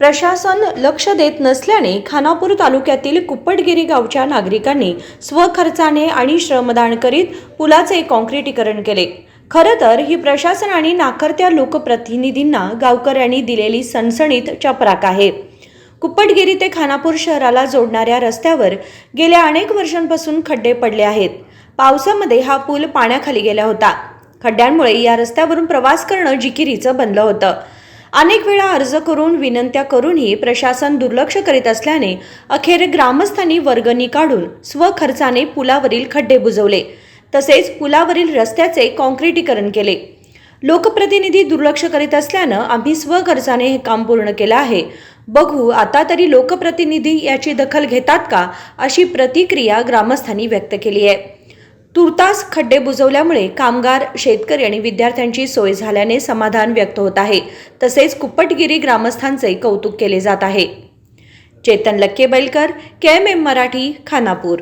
प्रशासन लक्ष देत नसल्याने खानापूर तालुक्यातील कुप्पटगिरी गावच्या नागरिकांनी स्वखर्चाने आणि श्रमदान करीत पुलाचे काँक्रीटीकरण केले. खरं तर ही प्रशासन आणि नाकर्त्या लोकप्रतिनिधींना गावकऱ्यांनी दिलेली सणसणीत चपराक आहे. कुप्पटगिरी ते खानापूर शहराला जोडणाऱ्या रस्त्यावर गेल्या अनेक वर्षांपासून खड्डे पडले आहेत. पावसामध्ये हा पूल पाण्याखाली गेला होता. खड्ड्यांमुळे या रस्त्यावरून प्रवास करणं जिकिरीचं बनलं होतं. अनेक वेळा अर्ज करून विनंत्या करूनही प्रशासन दुर्लक्ष करीत असल्याने अखेर ग्रामस्थांनी वर्गणी काढून स्वखर्चाने पुलावरील खड्डे बुजवले. तसेच पुलावरील रस्त्याचे काँक्रिटीकरण केले. लोकप्रतिनिधी दुर्लक्ष करीत असल्यानं आम्ही स्वखर्चाने हे काम पूर्ण केलं आहे. बघू आता तरी लोकप्रतिनिधी याची दखल घेतात का अशी प्रतिक्रिया ग्रामस्थांनी व्यक्त केली आहे. तुर्तास खड्डे बुजवल्यामुळे कामगार शेतकरी आणि विद्यार्थ्यांची सोय झाल्याने समाधान व्यक्त होत आहे. तसेच कुप्पटगिरी ग्रामस्थांचे कौतुक केले जात आहे. Chetan Lakke Bailkar K M M Marathi Khanapur.